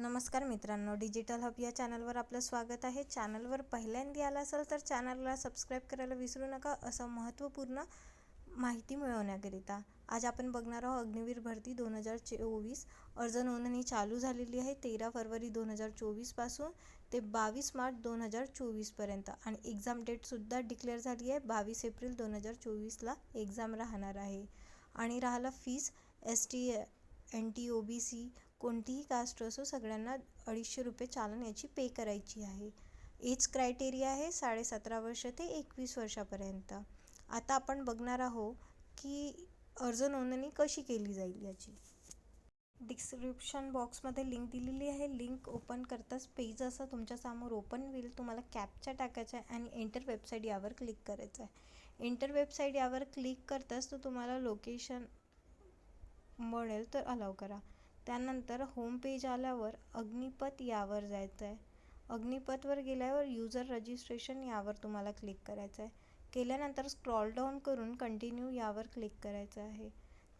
नमस्कार मित्रांनो digital hub या चॅनलवर आपलं स्वागत आहे. चॅनलवर पहिल्यांदा आला असाल तर चॅनलला सबस्क्राईब करायला विसरू नका. असं महत्त्वपूर्ण माहिती मिळवण्याकरिता आज आपण बघणार आहोत अग्निवीर भरती दोन हजार चोवीस. अर्ज नोंदणी चालू झालेली आहे तेरा फरवरी दोन हजार चोवीसपासून ते बावीस मार्च दोन हजार चोवीसपर्यंत आणि एक्झाम डेटसुद्धा डिक्लेअर झाली आहे. बावीस एप्रिल दोन हजार चोवीसला एक्झाम राहणार आहे. आणि राहिलं fees S T N T O B C कोणतीही कास्ट असो सगळ्यांना अडीचशे रुपये चालन याची पे करायची आहे. एज क्रायटेरिया आहे साडेसतरा वर्ष ते एकवीस वर्षापर्यंत. आता आपण बघणार आहोत की अर्ज नोंदणी कशी केली जाईल याची. डिस्क्रिप्शन बॉक्समध्ये लिंक दिलेली आहे. लिंक ओपन करताच पेज असं तुमच्यासमोर ओपन होईल. तुम्हाला कॅपचा टाकायचा आहे आणि एंटर वेबसाईट यावर क्लिक करायचं आहे. एंटर वेबसाईट यावर क्लिक करताच तो तुम्हाला लोकेशन मिळेल तर अलाव करा. त्यानंतर होम पेज आल्यावर अग्निपथ यावर जायचं आहे अग्निपथवर गेल्यावर युजर रजिस्ट्रेशन यावर तुम्हाला क्लिक करायचं आहे केल्यानंतर स्क्रॉल डाऊन करून कंटिन्यू यावर क्लिक करायचं आहे.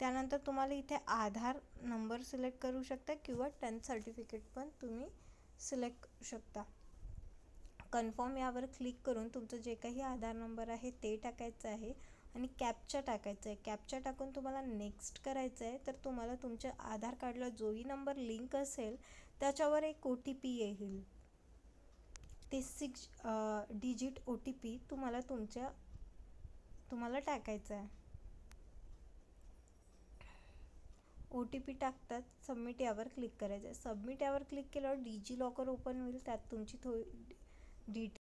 त्यानंतर तुम्हाला इथे आधार नंबर सिलेक्ट करू शकता किंवा टेन्थ सर्टिफिकेट पण तुम्ही सिलेक्ट करू शकता. कन्फर्म यावर क्लिक करून तुमचं जे काही आधार नंबर आहे ते टाकायचं आहे. आणि कॅपचा टाकायचं आहे कॅपचा टाकून तुम्हाला नेक्स्ट करायचं आहे तर तुम्हाला तुमच्या आधार कार्डला जोही नंबर लिंक असेल त्याच्यावर एक ओ टी पी येईल. ते six digit O T P तुम्हाला तुमच्या तुम्हाला टाकायचं आहे ओ टी पी टाकतात सबमिट यावर क्लिक करायचं आहे सबमिट यावर क्लिक केल्यावर डिजी लॉकर ओपन होईल त्यात तुमची थोडी डिटेल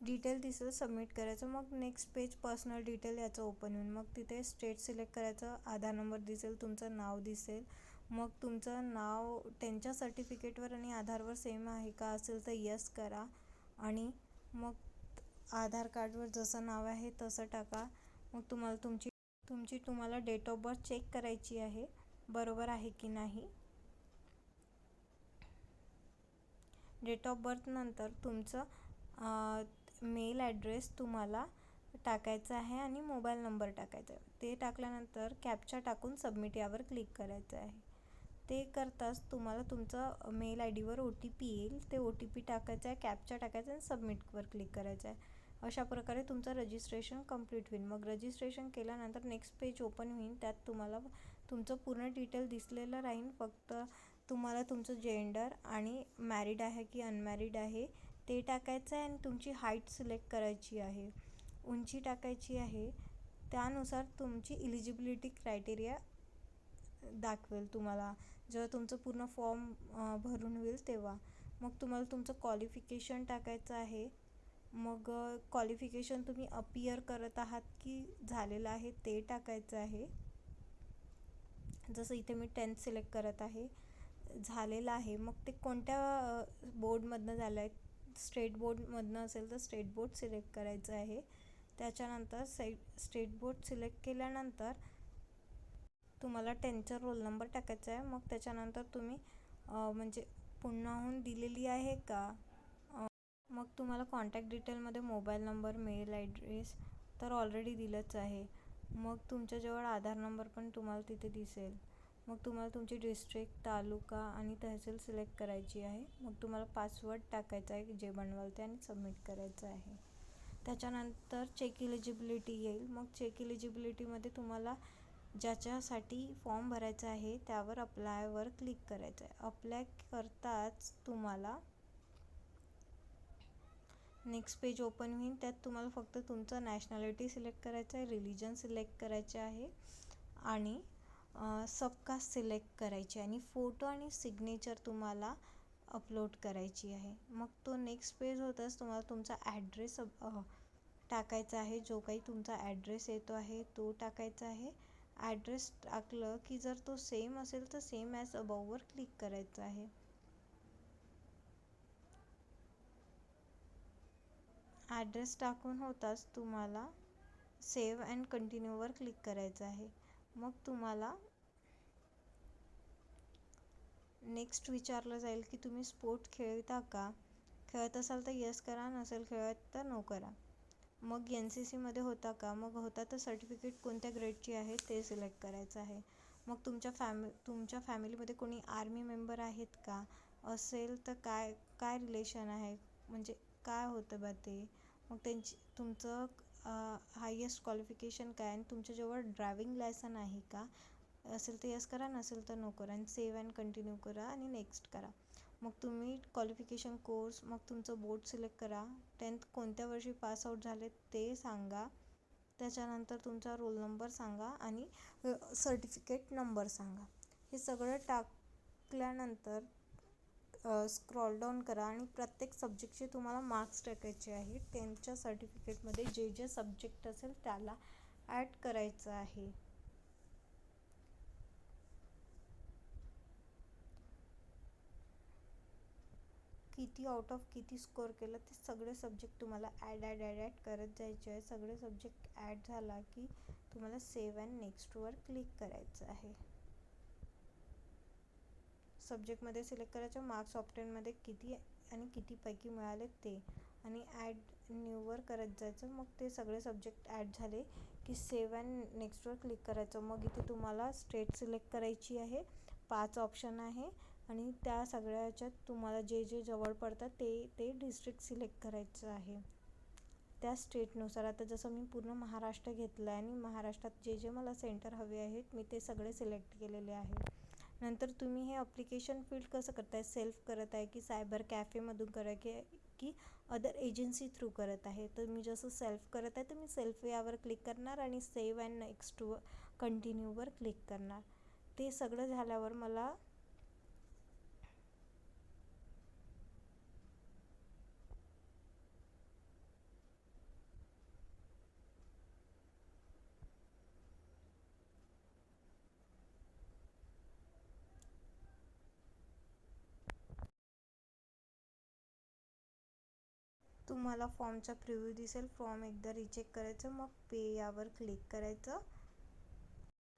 डिटेल दिसेल सबमिट करायचं. मग नेक्स्ट पेज पर्सनल डिटेल याचं ओपन होईल. मग तिथे स्टेट सिलेक्ट करायचं. आधार नंबर दिसेल तुमचं नाव दिसेल. मग तुमचं नाव त्यांच्या सर्टिफिकेटवर आणि आधारवर सेम आहे का असेल तर यस करा. आणि मग आधार कार्डवर जसं नाव आहे तसं टाका. मग तुम्हाला तुमची तुमची तुम्हाला डेट ऑफ बर्थ चेक करायची आहे. बरोबर आहे की नाही? डेट ऑफ बर्थनंतर तुमचं मेल ॲड्रेस तुम्हाला टाकायचा आहे आणि मोबाईल नंबर टाकायचा आहे. ते टाकल्यानंतर कॅप्चा टाकून सबमिट यावर क्लिक करायचं आहे. ते करताच तुम्हाला तुमचं मेल आय डीवर ओ टी पी येईल. ते ओ टी पी टाकायचं आहे कॅप्चा टाकायचा आणि सबमिटवर क्लिक करायचं आहे. अशा प्रकारे तुमचं रजिस्ट्रेशन कंप्लीट होईल. मग रजिस्ट्रेशन केल्यानंतर नेक्स्ट पेज ओपन होईल. त्यात तुम्हाला तुमचं पूर्ण डिटेल दिसलेलं राहील. फक्त तुम्हाला तुमचं जेंडर आणि मॅरिड आहे की अनमॅरिड आहे ते टाकायचं आहे आणि तुमची हाईट सिलेक्ट करायची आहे. उंची टाकायची आहे. त्यानुसार तुमची इलिजिबिलिटी क्रायटेरिया दाखवेल तुम्हाला. जेव्हा तुमचं पूर्ण फॉर्म भरून होईल तेव्हा. मग तुम्हाला तुमचं क्वालिफिकेशन टाकायचं आहे. मग क्वालिफिकेशन तुम्ही अपियर करत आहात की झालेलं आहे ते टाकायचं आहे. जसं इथे मी टेन्थ सिलेक्ट करत आहे. झालेलं आहे. मग ते कोणत्या बोर्डमधनं झालं आहे स्टेट बोर्डमधनं असेल तर स्टेट बोर्ड सिलेक्ट करायचं आहे. त्याच्यानंतर से स्टेट बोर्ड सिलेक्ट केल्यानंतर तुम्हाला टेनचा रोल नंबर टाकायचा आहे. मग त्याच्यानंतर तुम्ही म्हणजे पुन्हाहून दिलेली आहे का? मग तुम्हाला कॉन्टॅक्ट डिटेलमध्ये मोबाईल नंबर मेल ॲड्रेस तर ऑलरेडी दिलंच आहे. मग तुमच्याजवळ आधार नंबर पण तुम्हाला तिथे दिसेल. मग तुम्हाला तुमची डिस्ट्रिक्ट तालुका आणि तहसील सिलेक्ट करायची आहे. मग तुम्हाला पासवर्ड टाकायचा आहे जे बनवाल ते आणि सबमिट करायचं आहे. त्याच्यानंतर चेक इलिजिबिलिटी येईल. मग चेक इलिजिबिलिटीमध्ये तुम्हाला ज्याच्यासाठी फॉर्म भरायचा आहे त्यावर अप्लायवर क्लिक करायचं आहे. अप्लाय करताच तुम्हाला नेक्स्ट पेज ओपन होईल. त्यात तुम्हाला फक्त तुमचं नॅशनॅलिटी सिलेक्ट करायचं आहे रिलिजन सिलेक्ट करायचे आहे आणि सबका सिलेक्ट करायची आणि फोटो आणि सिग्नेचर तुम्हाला अपलोड करायची आहे. मग तो नेक्स्ट पेज होताच तुम्हाला तुमचा ॲड्रेस टाकायचा आहे. जो काही तुमचा ॲड्रेस येतो आहे तो टाकायचा आहे. ॲड्रेस टाकलं की जर तो सेम असेल तर सेम ॲज अबाववर क्लिक करायचं आहे. ॲड्रेस टाकून होताच तुम्हाला सेव्ह अँड कंटिन्यूवर क्लिक करायचं आहे. मग तुम्हाला नेक्स्ट विचारलं जाईल की तुम्ही स्पोर्ट खेळता का? खेळत असाल तर यस करा नसेल खेळत तर नो करा. मग एन सी सीमध्ये होता का? मग होता तर सर्टिफिकेट कोणत्या ग्रेडची आहे ते सिलेक्ट करायचं आहे. मग तुमच्या फॅमि तुमच्या फॅमिलीमध्ये कोणी आर्मी मेंबर आहेत का? असेल तर काय काय रिलेशन आहे? म्हणजे काय होतं बा ते? मग त्यांची तुमचं हायेस्ट क्वालिफिकेशन काय आणि तुमच्याजवळ ड्रायविंग लायसन आहे का? असेल तर यस करा नसेल तर नो करा. आणि सेव्ह अँड कंटिन्यू करा आणि नेक्स्ट करा. मग तुम्ही क्वालिफिकेशन कोर्स मग तुमचं बोर्ड सिलेक्ट करा. टेन्थ कोणत्या वर्षी पास आऊट झाले ते सांगा. त्याच्यानंतर तुमचा रोल नंबर सांगा आणि सर्टिफिकेट नंबर सांगा. हे सगळं टाकल्यानंतर स्क्रॉल डाऊन करा आणि प्रत्येक सब्जेक्टचे तुम्हाला मार्क्स टाकायचे आहे. टेन्थच्या सर्टिफिकेटमध्ये जे जे सब्जेक्ट असेल त्याला ॲड करायचं आहे. किती आउट ऑफ किती स्कोअर केलं ते सगळे सब्जेक्ट तुम्हाला ॲड ॲड ॲड ॲड करत जायचे आहे. सगळे सब्जेक्ट ॲड झाला की तुम्हाला सेव्ह अँड नेक्स्टवर क्लिक करायचं आहे. सब्जेक्टमध्ये सिलेक्ट करायचं मार्क्स ऑप्टेनमध्ये किती आणि कितीपैकी मिळाले ते. आणि ॲड न्यूवर करत जायचं मग ते सगळे सब्जेक्ट ॲड झाले की सेव्ह अँड नेक्स्टवर क्लिक करायचं. मग इथे तुम्हाला स्टेट सिलेक्ट करायची आहे पाच ऑप्शन आहे आणि त्या सगळ्याच्यात तुम्हाला जे जे जवळ पडतात ते ते डिस्ट्रिक्ट सिलेक्ट करायचं आहे. त्या स्टेटनुसार आता जसं मी पूर्ण महाराष्ट्र घेतलं आहे आणि महाराष्ट्रात जे जे मला सेंटर हवे आहेत मी ते सगळे सिलेक्ट केलेले आहे. नंतर तुम्ही हे अप्लिकेशन फिल्ड कसं करताय? सेल्फ करत आहे की सायबर कॅफेमधून करा की की अदर एजन्सी थ्रू करत आहे? तर मी जसं सेल्फ करत आहे तर मी सेल्फ यावर क्लिक करणार आणि सेव्ह अँड नेक्स्ट कंटिन्यूवर क्लिक करणार. ते सगळं झाल्यावर मला तुम्हाला फॉर्मचा प्रिव्ह्यू दिसेल. फॉर्म एकदा रिचेक करायचं मग पे यावर क्लिक करायचं.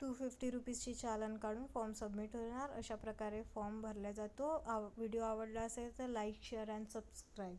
टू फिफ्टी रुपीजची चालन काढून फॉर्म सबमिट होणार. अशा प्रकारे फॉर्म भरला जातो. आव व्हिडिओ आवडला असेल तर लाईक शेअर अँड सबस्क्राईब